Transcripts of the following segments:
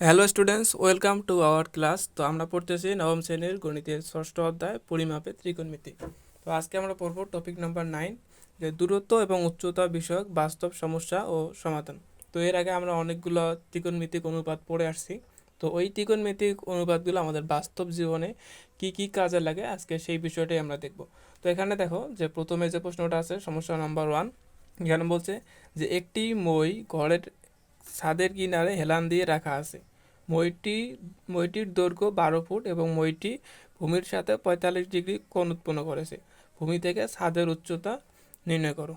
Hello students welcome to our class তো আমরা পড়তেছি নবম শ্রেণির গণিতের ষষ্ঠ অধ্যায় পরিমাপে ত্রিকোণমিতি। তো আজকে আমরা পড়ব টপিক নাম্বার নাইন যে দূরত্ব এবং উচ্চতা বিষয়ক বাস্তব সমস্যা ও সমাধান। তো এর আগে আমরা অনেকগুলো ত্রিকোণমিতিক অনুপাত পড়ে আসছি। তো ওই ত্রিকোণমিতিক অনুপাতগুলো আমাদের বাস্তব জীবনে কি কি কাজে লাগে আজকে সেই বিষয়টাই আমরা দেখব। তো এখানে দেখো যে প্রথমে যে প্রশ্নটা আছে, সমস্যা নাম্বার ওয়ান এখানে বলছে যে একটি মই ঘরের ছাদের কিনারে হেলান দিয়ে রাখা আছে। মইটি, মইটির দৈর্ঘ্য বারো ফুট এবং মইটি ভূমির সাথে পঁয়তাল্লিশ ডিগ্রি কোণ উৎপন্ন করেছে। ভূমি থেকে ছাদের উচ্চতা নির্ণয় করো।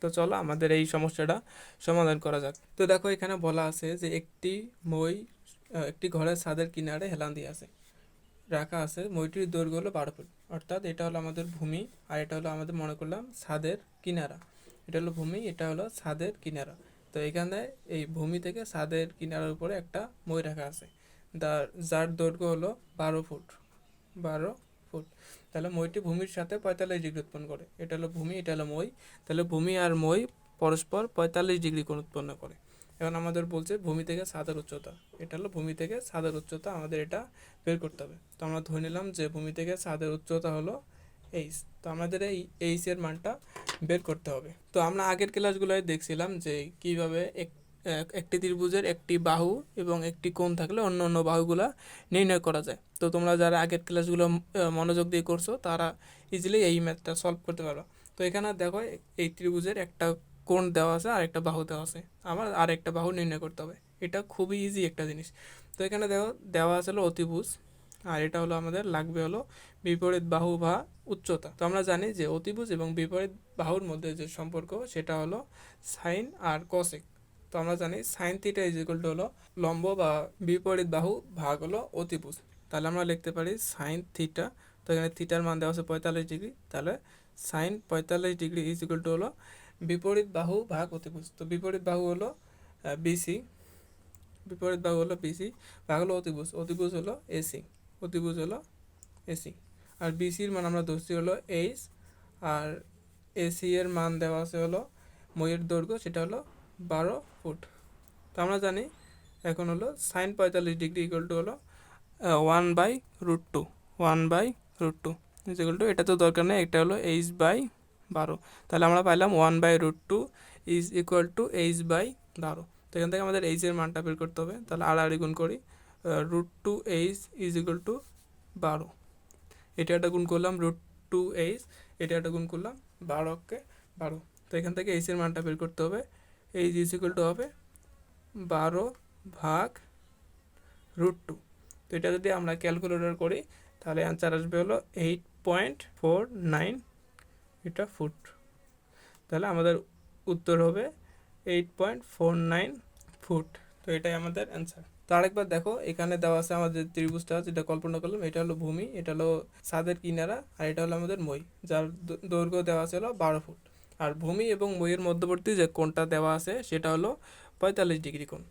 তো চলো আমাদের এই সমস্যাটা সমাধান করা যাক। তো দেখো এখানে বলা আছে যে একটি মই একটি ঘরের ছাদের কিনারে হেলান দিয়ে আছে। রাখা আছে, মইটির দৈর্ঘ্য হলো বারো ফুট। অর্থাৎ এটা হলো আমাদের ভূমি আর এটা হলো আমাদের মনে করলাম ছাদের কিনারা। এটা হলো ভূমি, এটা হলো ছাদের কিনারা। তো এখানে এই ভূমি থেকে ছাদের কিনারার উপরে একটা মই রাখা আছে। যার যার দৈর্ঘ্য হলো বারো ফুট। বারো ফুট। তাহলে মইটি ভূমির সাথে পঁয়তাল্লিশ ডিগ্রি উৎপন্ন করে। এটা হলো ভূমি, এটা হলো মই। তাহলে ভূমি আর মই পরস্পর পঁয়তাল্লিশ ডিগ্রি কোণ উৎপন্ন করে। এখন আমাদের বলছে ভূমি থেকে ছাদের উচ্চতা। এটা হলো ভূমি থেকে ছাদের উচ্চতা, আমাদের এটা বের করতে হবে। তো আমরা ধরে নিলাম যে ভূমি থেকে ছাদের উচ্চতা হলো এইচ। তো আমাদের এই এইচ এর মানটা বের করতে হবে। তো আমরা আগের ক্লাসগুলোয় দেখছিলাম যে কীভাবে এক- এক- একটি ত্রিভুজের একটি বাহু এবং একটি কোণ থাকলে অন্য অন্য বাহুগুলা নির্ণয় করা যায়। তো তোমরা যারা আগের ক্লাসগুলো মনোযোগ দিয়ে করছ, তারা ইজিলি এই ম্যাথটা সলভ করতে পারবে। তো এখানে দেখো, এই ত্রিভুজের একটা কোণ দেওয়া আছে, আর একটা বাহু দেওয়া আছে। আমার আর একটা বাহু নির্ণয় করতে হবে। এটা খুবই ইজি একটা জিনিস। তো এখানে দেখো, দেওয়া আছে অতিভুজ। আর এটা হলো আমাদের, লাগবে হলো বিপরীত বাহু বা উচ্চতা। তো আমরা জানি যে অতিভুজ এবং বিপরীত বাহুর মধ্যে যে সম্পর্ক, সেটা হলো সাইন আর কসেক তো আমরা জানি sine theta is equal to হলো লম্ব বা বিপরীত বাহু ভাগ হলো অতিভুজ। তাহলে আমরা লিখতে পারি সাইন থিটা। তো এখানে থিটার মান দেওয়া আছে পঁয়তাল্লিশ ডিগ্রি। তাহলে সাইন পঁয়তাল্লিশ ডিগ্রি ইজ ইকুয়াল টু হলো বিপরীত বাহু ভাগ অতিভুজ। তো বিপরীত বাহু হলো বিসি বিপরীত বাহু হলো বিসি ভাগ হলো অতিভুজ। অতিভুজ হলো এসি অতিভুজ হলো এসি আর বিসির মান আমরা ধরছি হলো এইচ আর এসি এর মান দেওয়া আছে হলো মইয়ের দৈর্ঘ্য, সেটা হলো বারো ফুট। তো আমরা জানি এখন হলো সাইন পঁয়তাল্লিশ ডিগ্রি ইকুয়াল টু হলো one by root two one by root two equal to এটা তো দরকার নেই এটা হলো এইচ বাই বারো। তাহলে আমরা পাইলাম one by root two is equal to H by বারো। তো এখান থেকে আমাদের এইচ এর মানটা বের করতে হবে, তাহলে আড়াআড়ি গুণ করি root two H is equal to বারো। এটা একটা গুণ করলাম রুট টু এইচ এটা একটা গুণ করলাম বারোকে বারো। তো এখান থেকে এইচ এর মানটা বের করতে হবে। এইচ ইজ ইকুয়াল টু হবে বারো ভাগ রুট টু তো এটা যদি আমরা ক্যালকুলেটর করি, তাহলে অ্যান্সার আসবে হলো এইট পয়েন্ট ফোর নাইন এটা ফুট তাহলে আমাদের উত্তর হবে eight point four nine foot তো এটাই আমাদের অ্যান্সার তো আরেকবার দেখো, এখানে দেওয়া আছে আমাদের ত্রিভুজটা যেটা কল্পনা করলাম, এটা হলো ভূমি, এটা হলো ছাদের কিনারা, আর এটা হলো আমাদের মই, যার দৈর্ঘ্য দেওয়া আছে হলো বারো ফুট। আর ভূমি এবং মইয়ের মধ্যবর্তী যে কোণটা দেওয়া আছে, সেটা হলো পঁয়তাল্লিশ ডিগ্রি কোণ।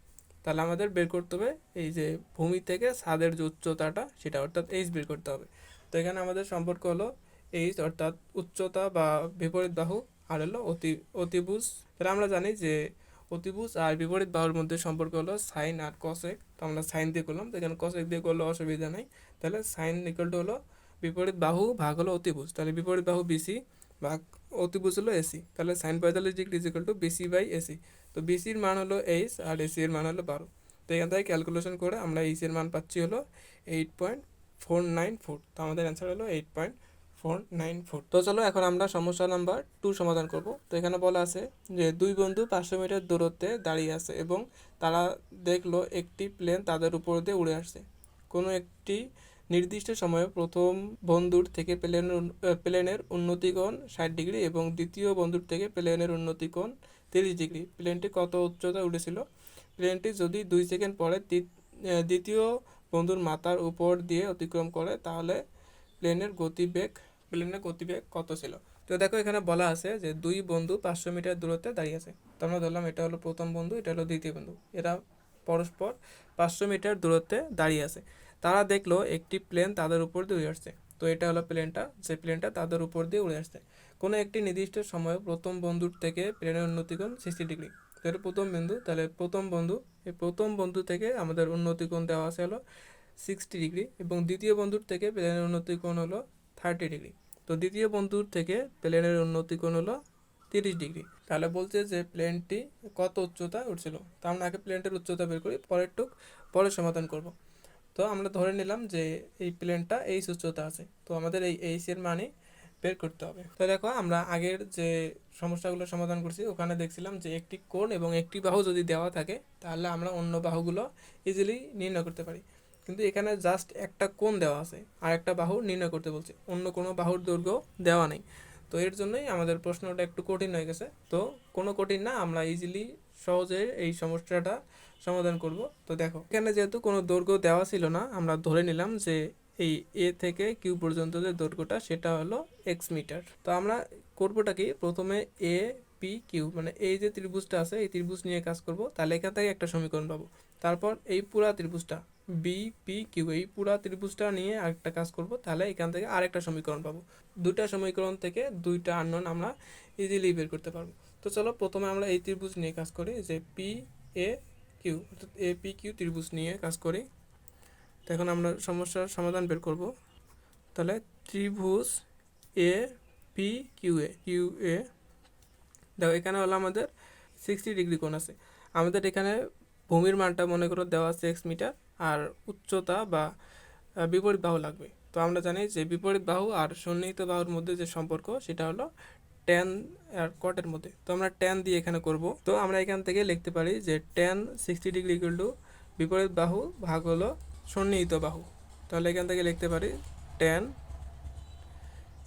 তাহলে আমাদের বের করতে হবে এই যে ভূমি থেকে ছাদের যে উচ্চতাটা, সেটা অর্থাৎ এইচ বের করতে হবে। তো এখানে আমাদের সম্পর্ক হলো এইচ অর্থাৎ উচ্চতা বা বিপরীত বাহু, আর হলো অতি, অতিভুজ। তাহলে আমরা জানি যে অতিভুজ আর বিপরীত বাহুর মধ্যে সম্পর্ক হলো সাইন আর কসেক তো আমরা সাইন দিয়ে করলাম, তো এখানে কসেক দিয়ে করলে অসুবিধা নেই। তাহলে সাইন ইকুয়াল টু হলো বিপরীত বাহু ভাগ হলো অতিভুজ তাহলে বিপরীত বাহু বিসি ভাগ অতিভুজ হলো এসি তাহলে সাইন পঁয়তাল্লিশ degree is to BC by AC তো বিসির মান হলো এইচ আর এসি এর মান হলো বারো। তো এখান থেকে ক্যালকুলেশন করে আমরা এইচ এর মান পাচ্ছি হলো eight point four nine four তো আমাদের অ্যান্সার হলো eight point four nine foot তো চলো এখন আমরা সমস্যা নাম্বার টু সমাধান করব। তো এখানে বলা আছে যে দুই বন্ধু পাঁচশো মিটার দূরত্বে দাঁড়িয়ে আছে এবং তারা দেখল একটি প্লেন তাদের উপর দিয়ে উড়ে আসছে। কোনো একটি নির্দিষ্ট সময়ে প্রথম বন্ধুর থেকে আহ, প্লেনের উন্নতিকোণ ষাট ডিগ্রি এবং দ্বিতীয় বন্ধুর থেকে প্লেনের উন্নতিকোণ তিরিশ ডিগ্রি। প্লেনটি কত উচ্চতায় উঠেছিল? প্লেনটি যদি দুই সেকেন্ড পরে দ্বিতীয় বন্ধুর মাথার উপর দিয়ে অতিক্রম করে তাহলে প্লেনের গতিবেগ প্লেনের গতিবেগ কত ছিল? তো দেখো এখানে বলা আছে যে দুই বন্ধু পাঁচশো মিটার দূরত্বে দাঁড়িয়ে আছে। তো আমরা ধরলাম এটা হলো প্রথম বন্ধু, এটা হলো দ্বিতীয় বন্ধু। এরা পরস্পর পাঁচশো মিটার দূরত্বে দাঁড়িয়ে আছে। তারা দেখল একটি প্লেন তাদের উপর দিয়ে উড়ে আসছে। তো এটা হলো প্লেনটা যে প্লেনটা তাদের উপর দিয়ে উড়ে আসছে। কোনো একটি নির্দিষ্ট সময়ে প্রথম বন্ধুর থেকে প্লেনের উন্নতিকোণ সিক্সটি ডিগ্রি এটা প্রথম বিন্দু তাহলে প্রথম বন্ধু, এই প্রথম বন্ধু থেকে আমাদের উন্নতি কোণ দেওয়া আছে হলো সিক্সটি ডিগ্রি এবং দ্বিতীয় বন্ধুর থেকে প্লেনের উন্নতি কোণ হলো থার্টি ডিগ্রি তো দ্বিতীয় বন্ধুর থেকে প্লেনের উন্নতি কোণ হলো তিরিশ ডিগ্রি। তাহলে বলছে যে প্লেনটি কত উচ্চতা উঠছিল? তো আমরা আগে প্লেনটির উচ্চতা বের করি পরের টুক পরে সমাধান করব। তো আমরা ধরে নিলাম যে এই প্লেনটা এইচ উচ্চতা আছে, তো আমাদের এই এইচ এর মানে বের করতে হবে। তো দেখো আমরা আগের যে সমস্যাগুলো সমাধান করছি, ওখানে দেখছিলাম যে একটি কোণ এবং একটি বাহু যদি দেওয়া থাকে, তাহলে আমরা অন্য বাহুগুলো ইজিলি নির্ণয় করতে পারি। কিন্তু এখানে জাস্ট একটা কোণ দেওয়া আছে, আর একটা বাহু নির্ণয় করতে বলছে। অন্য কোনো বাহুর দৈর্ঘ্য দেওয়া নেই। তো এর জন্যই আমাদের প্রশ্নটা একটু কঠিন হয়ে গেছে। তো কোনো কঠিন না, আমরা ইজিলি সহজে এই সমস্যাটা সমাধান করব। তো দেখো, এখানে যেহেতু কোনো দৈর্ঘ্য দেওয়া ছিল না, আমরা ধরে নিলাম যে এই এ থেকে কিউ পর্যন্ত যে দৈর্ঘ্যটা, সেটা হলো এক্স মিটার তো আমরা করবোটা কি? প্রথমে এ পি কিউ মানে এই যে ত্রিভুজটা আছে, এই ত্রিভুজ নিয়ে কাজ করব, তাহলে এখান থেকে একটা সমীকরণ পাবো। তারপর এই পুরা ত্রিভুজটা বি পি কিউ এই পুরা ত্রিভুজটা নিয়ে আরেকটা কাজ করব, তাহলে এখান থেকে আরেকটা সমীকরণ পাবো। দুইটা সমীকরণ থেকে দুইটা আননোন আমরা ইজিলি বের করতে পারব। তো চলো প্রথমে আমরা এই ত্রিভুজ নিয়ে কাজ করি, যে পি এ কিউ অর্থাৎ এ পি কিউ ত্রিভুজ নিয়ে কাজ করি। তো এখন আমরা সমস্যার সমাধান বের করব। তাহলে ত্রিভুজ A P Q A Q এ দেখো, এখানে হলো আমাদের সিক্সটি ডিগ্রি কোণ আছে। আমাদের এখানে ভূমির মানটা মনে করো দেওয়া আছে এক্স মিটার আর উচ্চতা বা বিপরীত বাহু লাগবে। তো আমরা জানি যে বিপরীত বাহু আর সন্নিহিত বাহুর মধ্যে যে সম্পর্ক, সেটা হলো টেন আর কটের মধ্যে। তো আমরা টেন দিয়ে এখানে করব। তো আমরা এখান থেকে লিখতে পারি যে tan sixty degree equal to বিপরীত বাহু ভাগ হলো সন্নিহিত বাহু। তাহলে এখান থেকে লিখতে পারি tan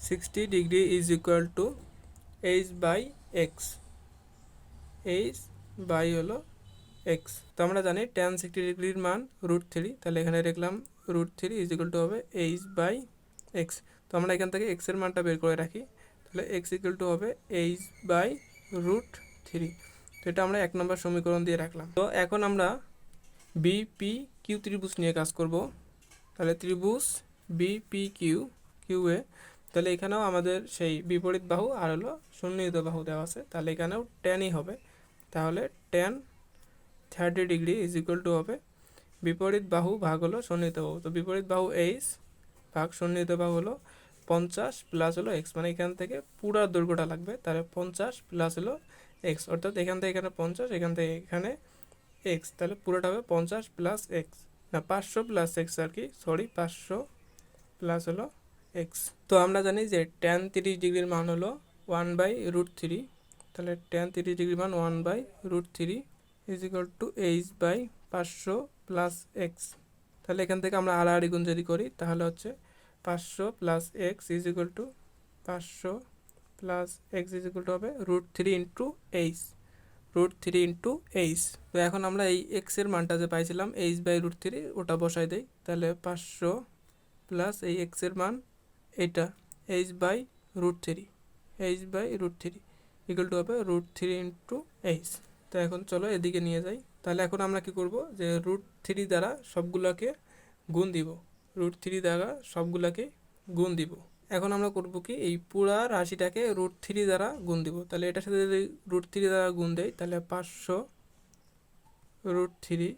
sixty degree is equal to h by x h by হলো এক্স তো আমরা জানি টেন সিক্সটি ডিগ্রির মান রুট থ্রি তাহলে এখানে লিখলাম root three is equal to হবে এইচ বাই এক্স তো আমরা এখান থেকে এক্সের মানটা বের করে রাখি, তাহলে এক্স ইকুয়াল টু হবে এইচ বাই রুট থ্রি তো এটা আমরা এক নম্বর সমীকরণ দিয়ে রাখলাম। তো এখন আমরা বিপি কিউ ত্রিভুজ নিয়ে কাজ করব। তাহলে ত্রিভুজ বিপি কিউ কিউ এ তাহলে এখানেও আমাদের সেই বিপরীত বাহু আর হলো সন্নিহিত বাহু দেওয়া আছে। তাহলে এখানেও টেনই হবে। তাহলে tan thirty degree is equal to হবে। বিপরীত বাহু ভাগ হলো সন্নিহিত বাহু। তো বিপরীত বাহু এইচ ভাগ সন্নিহিত বাহু হলো পঞ্চাশ প্লাস হলো এক্স মানে এখান থেকে পুরো দৈর্ঘ্যটা লাগবে। তাহলে পঞ্চাশ প্লাস হলো এক্স অর্থাৎ এখান থেকে এখানে পঞ্চাশ, এখান থেকে এখানে এক্স তাহলে পুরোটা হবে পঞ্চাশ প্লাস এক্স না, পাঁচশো প্লাস এক্স আর কি সরি পাঁচশো প্লাস হলো এক্স তো আমরা জানি যে টেন তিরিশ ডিগ্রির মান হলো ওয়ান বাই রুট থ্রি তাহলে টেন তিরিশ ডিগ্রির মান one by root three is equal to h by পাঁচশো প্লাস এক্স তাহলে এখান থেকে আমরা আড়াআড়ি গুণ যদি করি, তাহলে হচ্ছে পাঁচশো plus x is equal to পাঁচশো plus x is equal to হবে root three into h root three into h তো এখন আমরা এই এক্সের মানটা যে পাইছিলাম এইচ বাই রুট থ্রি ওটা বসাই দেই। তাহলে পাঁচশো প্লাস এই এক্সের মান এটা h by root three h by root three equal to হবে রুট থ্রি ইন্টু এইচ তো এখন চলো এদিকে নিয়ে যাই। তাহলে এখন আমরা কি করব? যে রুট থ্রি দ্বারা সবগুলোকে গুণ দিব। রুট থ্রি দ্বারা সবগুলোকে গুণ দিব। এখন আমরা করব কি? এই পুরা রাশিটাকে রুট থ্রি দ্বারা গুণ দিব। তাহলে এটার সাথে যদি রুট থ্রি দ্বারা গুণ দেয় তাহলে পাঁচশো রুট থ্রি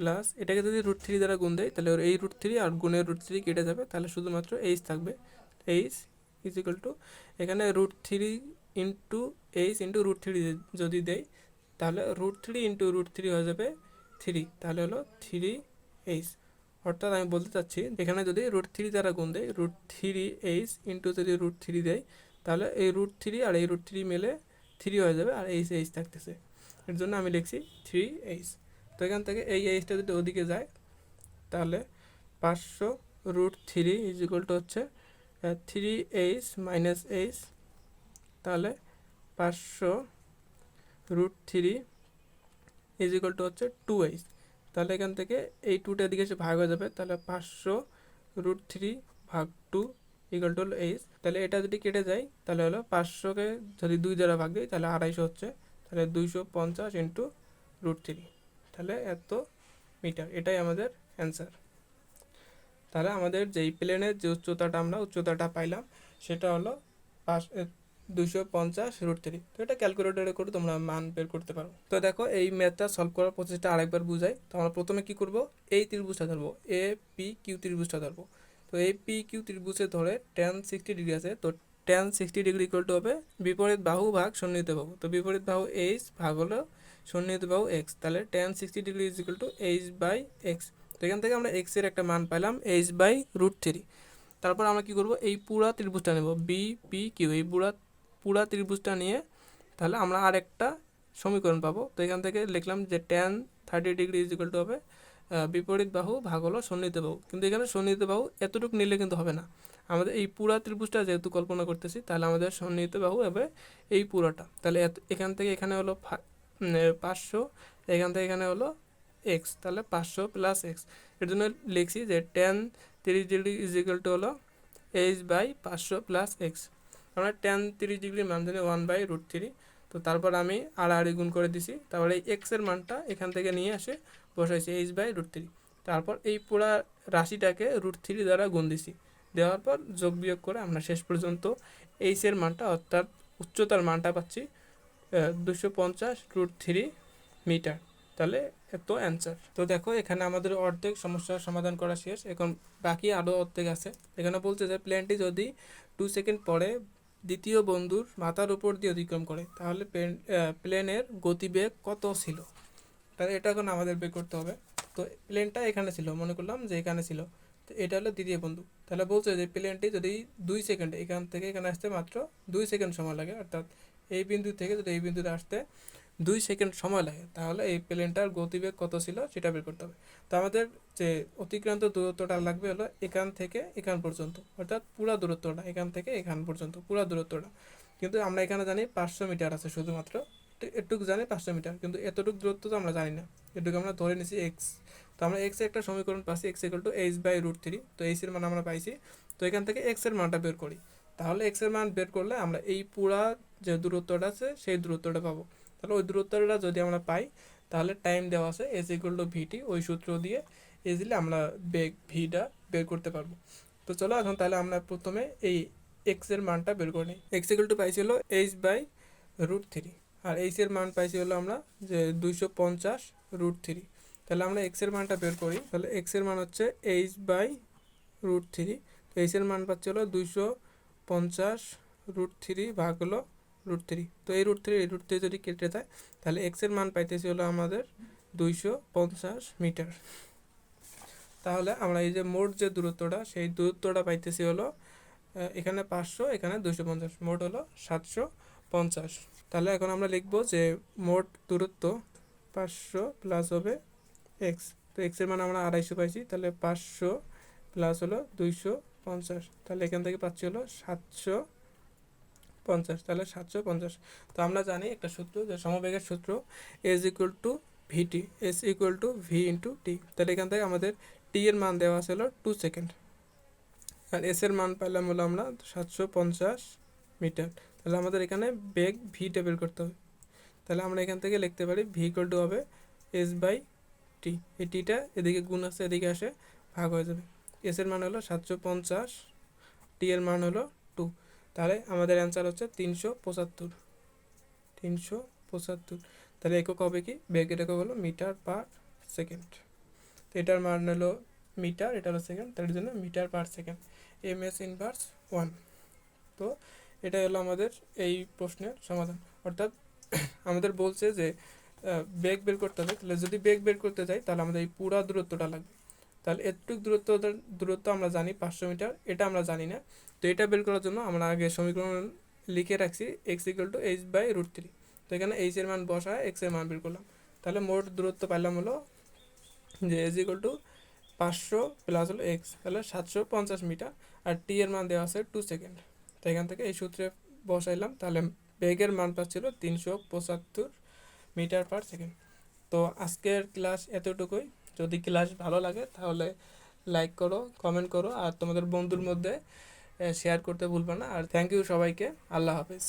প্লাস এটাকে যদি রুট থ্রি দ্বারা গুণ দেয় তাহলে এই রুট থ্রি আর গুণের রুট থ্রি কেটে যাবে তাহলে শুধুমাত্র এইচ থাকবে এইচ ইজ ইকুয়াল টু এখানে root three into h into root three যদি দেয় তাহলে root three into root three হয়ে যাবে থ্রি তাহলে হলো থ্রি এইচ অর্থাৎ আমি বলতে চাচ্ছি এখানে যদি রুট থ্রি দ্বারা গুণ দেয় রুট থ্রি এইচ ইন্টু যদি রুট থ্রি দেয় তাহলে এই রুট থ্রি আর এই রুট থ্রি মিলে থ্রি হয়ে যাবে আর এইচ এইচ থাকতেছে এর জন্য আমি লিখছি থ্রি এইচ তো এখান থেকে এই এইচটা যদি ওদিকে যায়। তাহলে পাঁচশো রুট থ্রি ইজ টু হচ্ছে থ্রি এইচ মাইনাস এইচ তাহলে পাঁচশো রুট থ্রি ইজ টু হচ্ছে টু এইচ তাহলে এখান থেকে এই টুটা দিকে এসে ভাগ হয়ে যাবে। তাহলে পাঁচশো রুট থ্রি ভাগ টু ইকুয়াল টু হলো এইচ তাহলে এটা যদি কেটে যায় তাহলে হলো পাঁচশোকে যদি দুই দ্বারা ভাগ দিই, তাহলে আড়াইশো হচ্ছে। তাহলে দুইশো পঞ্চাশ ইন্টু রুট থ্রি তাহলে এত মিটার, এটাই আমাদের অ্যান্সার তাহলে আমাদের যেই প্লেনের যে উচ্চতাটা আমরা উচ্চতাটা পাইলাম, সেটা হলো পাঁচ দুশো পঞ্চাশ রুট থ্রি তো এটা ক্যালকুলেটরে করে তোমরা মান বের করতে পারো। তো দেখো এই ম্যাথটা সলভ করার প্রসেসটা আরেকবার বুঝাই। তো আমরা প্রথমে কি করব? এই ত্রিভুজটা ধরবো। এ পি কিউ ত্রিভুজটা ধরবো। তো এই পি কিউ ত্রিভুজে ধরে টেন সিক্সটি ডিগ্রি আছে। তো টেন সিক্সটি ডিগ্রি টু হবে বিপরীত বাহু ভাগ সন্নিহিত বাহু। তো বিপরীত বাহু এইচ ভাগ হলো সন্নিহিত বাহু এক্স তাহলে tan sixty degree is equal to h by x তো এখান থেকে আমরা এক্সের একটা মান পাইলাম এইচ বাই রুট থ্রি তারপর আমরা কি করব? এই পুরা ত্রিভুজটা নেব বি পি কিউ এই পুরা পুরা ত্রিভুজটা নিয়ে তাহলে আমরা আর একটা সমীকরণ পাবো। তো এখান থেকে লিখলাম যে tan thirty degree is equal to হবে বিপরীত বাহু ভাগ হলো সন্নিহিত বাহু। কিন্তু এখানে সন্নিহিত বাহু এতটুকু নিলে কিন্তু হবে না। আমাদের এই পুরা ত্রিভুজটা যেহেতু কল্পনা করতেছি, তাহলে আমাদের সন্নিহিত বাহু হবে এই পুরাটা। তাহলে এখান থেকে এখানে হলো পাঁচশো, এখান থেকে এখানে হলো এক্স তাহলে পাঁচশো প্লাস এক্সের জন্য লিখছি যে টেন তিরিশ ডিগ্রি ইজ টু হলো এইচ বাই পাঁচশো প্লাস এক্স আমরা টেন তিরিশ ডিগ্রির মান জানি ওয়ান বাই রুট থ্রি তো তারপর আমি আড়াআড়ি গুণ করে দিছি, তারপরে এই এক্সের মানটা এখান থেকে নিয়ে আসে বসাইছি এইচ বাই রুট থ্রি তারপর এই পুরা রাশিটাকে রুট থ্রি দ্বারা গুণ দিছি। দেওয়ার পর যোগ বিয়োগ করে আমরা শেষ পর্যন্ত এইচের মানটা অর্থাৎ উচ্চতার মানটা পাচ্ছি। দুশো পঞ্চাশ রুট থ্রি মিটার তাহলে এত অ্যান্সার তো দেখো, এখানে আমাদের অর্ধেক সমস্যার সমাধান করা শেষ। এখন বাকি আরও অর্ধেক আছে। এখানে বলছে যে প্লেনটি যদি টু সেকেন্ড পরে দ্বিতীয় বন্ধুর মাথার উপর দিয়ে অতিক্রম করে, তাহলে প্লেনের গতিবেগ কত ছিল? তাহলে এটা এখন আমাদের বের করতে হবে। তো প্লেনটা এখানে ছিল, মনে করলাম যে এখানে ছিল। তো এটা হলো দ্বিতীয় বন্ধু। তাহলে বলছে যে প্লেনটি যদি দুই সেকেন্ড এখান থেকে এখানে আসতে মাত্র দুই সেকেন্ড সময় লাগে, অর্থাৎ এই বিন্দু থেকে যদি এই বিন্দুতে আসতে দুই সেকেন্ড সময় লাগে, তাহলে এই প্লেনটার গতিবেগ কত ছিল সেটা বের করতে হবে। তো আমাদের যে অতিক্রান্ত দূরত্বটা লাগবে হলো এখান থেকে এখান পর্যন্ত, অর্থাৎ পুরা দূরত্বটা এখান থেকে এখান পর্যন্ত, পুরা দূরত্বটা। কিন্তু আমরা এখানে জানি পাঁচশো মিটার আছে শুধুমাত্র। এটুকু জানি পাঁচশো মিটার, কিন্তু এতটুকু দূরত্ব তো আমরা জানি না। এটুকু আমরা ধরে নিছি এক্স তো আমরা এক্স একটা সমীকরণ পাচ্ছি x equal to h by root three তো এইচ এর মান আমরা পাইছি। তো এখান থেকে এক্সের মানটা বের করি। তাহলে এক্সের মান বের করলে আমরা এই পুরা যে দূরত্বটা আছে, সেই দূরত্বটা পাবো। তাহলে ওই দূরত্বটা যদি আমরা পাই, তাহলে টাইম দেওয়া আছে এস ইকুয়াল টু ভিটি ওই সূত্র দিয়ে ইজিলি আমরা বেগ ভিটা বের করতে পারব। তো চলো এখন তাহলে আমরা প্রথমে এই এক্সের মানটা বের করে নিই। এক্স ইকুয়াল টু পাইছি হলো এইচ বাই রুট থ্রি আর এইচ এর মান পাইছি হলো আমরা যে দুইশো পঞ্চাশ রুট থ্রি তাহলে আমরা এক্সের মানটা বের করি, তাহলে এক্সের মান হচ্ছে এইচ বাই রুট থ্রি তো এইচ এর মান পাচ্ছি হলো দুইশো পঞ্চাশ রুট থ্রি ভাগ হলো রুট থ্রি তো এই রুট থ্রি এই রুট থ্রি যদি কেটে যায় তাহলে এক্সের মান পাইতেছি হলো আমাদের দুইশো পঞ্চাশ মিটার তাহলে আমরা এই যে মোট যে দূরত্বটা, সেই দূরত্বটা পাইতেছি হলো এখানে পাঁচশো, এখানে দুইশো পঞ্চাশ, মোট হলো সাতশো পঞ্চাশ। তাহলে এখন আমরা লিখব যে মোট দূরত্ব পাঁচশো প্লাস হবে এক্স তো এক্সের মান আমরা আড়াইশো পাইছি, তাহলে পাঁচশো প্লাস হলো দুইশো পঞ্চাশ। তাহলে এখান থেকে পাচ্ছি হলো সাতশো পঞ্চাশ। তাহলে সাতশো পঞ্চাশ। তো আমরা জানি একটা সূত্র যে সমবেগের সূত্র s equal to v t s equal to v into t তাহলে এখান থেকে আমাদের টি এর মান দেওয়া আছে হলো টু সেকেন্ড আর এস এর মান পাইলাম হলো আমরা সাতশো পঞ্চাশ মিটার। তাহলে আমাদের এখানে বেগ ভি টেবিল করতে হবে। তাহলে আমরা এখান থেকে লিখতে পারি ভি ইকুয়াল টু হবে এস বাই টি এই টিটা এদিকে গুণ আছে, এদিকে আসে, ভাগ হয়ে যাবে। এস এর মান হলো সাতশো পঞ্চাশ টি এর মান হলো টু তাহলে আমাদের অ্যান্সার হচ্ছে তিনশো পঁচাত্তর। তিনশো পঁচাত্তর। তাহলে একক হবে কি? বেগের একক হলো মিটার পার সেকেন্ড। তো এটার মান হলো মিটার, এটা হলো সেকেন্ড। তার জন্য metre per second. M s inverse one তো এটা হলো আমাদের এই প্রশ্নের সমাধান। অর্থাৎ আমাদের বলছে যে বেগ বের করতে হবে। তাহলে যদি বেগ বের করতে যাই, তাহলে আমাদের এই পুরা দূরত্বটা লাগবে। তাহলে এতটুকু দূরত্ব দূরত্ব আমরা জানি পাঁচশো মিটার, এটা আমরা জানি না। তো এটা বের করার জন্য আমরা আগে সমীকরণ লিখে রাখছি x equal to h by root three তো এখানে এইচ এর মান বসায় এক্সের মান বের করলাম। তাহলে মোট দূরত্ব পাইলাম হলো যে এজ ইকুয়াল টু পাঁচশো প্লাস হলো এক্স তাহলে সাতশো পঞ্চাশ মিটার। আর টি এর মান দেওয়া আছে টু সেকেন্ড তো এখান থেকে এই সূত্রে বসাইলাম, তাহলে বেগের মান পাচ্ছিল তিনশো পঁচাত্তর মিটার পার সেকেন্ড তো আজকের ক্লাস এতটুকুই। যদি ক্লাস ভালো লাগে, তাহলে লাইক করো কমেন্ট করো, আর তোমাদের বন্ধুর মধ্যে শেয়ার করতে ভুলবে না। আর থ্যাংক ইউ সবাইকে। আল্লাহ হাফেজ।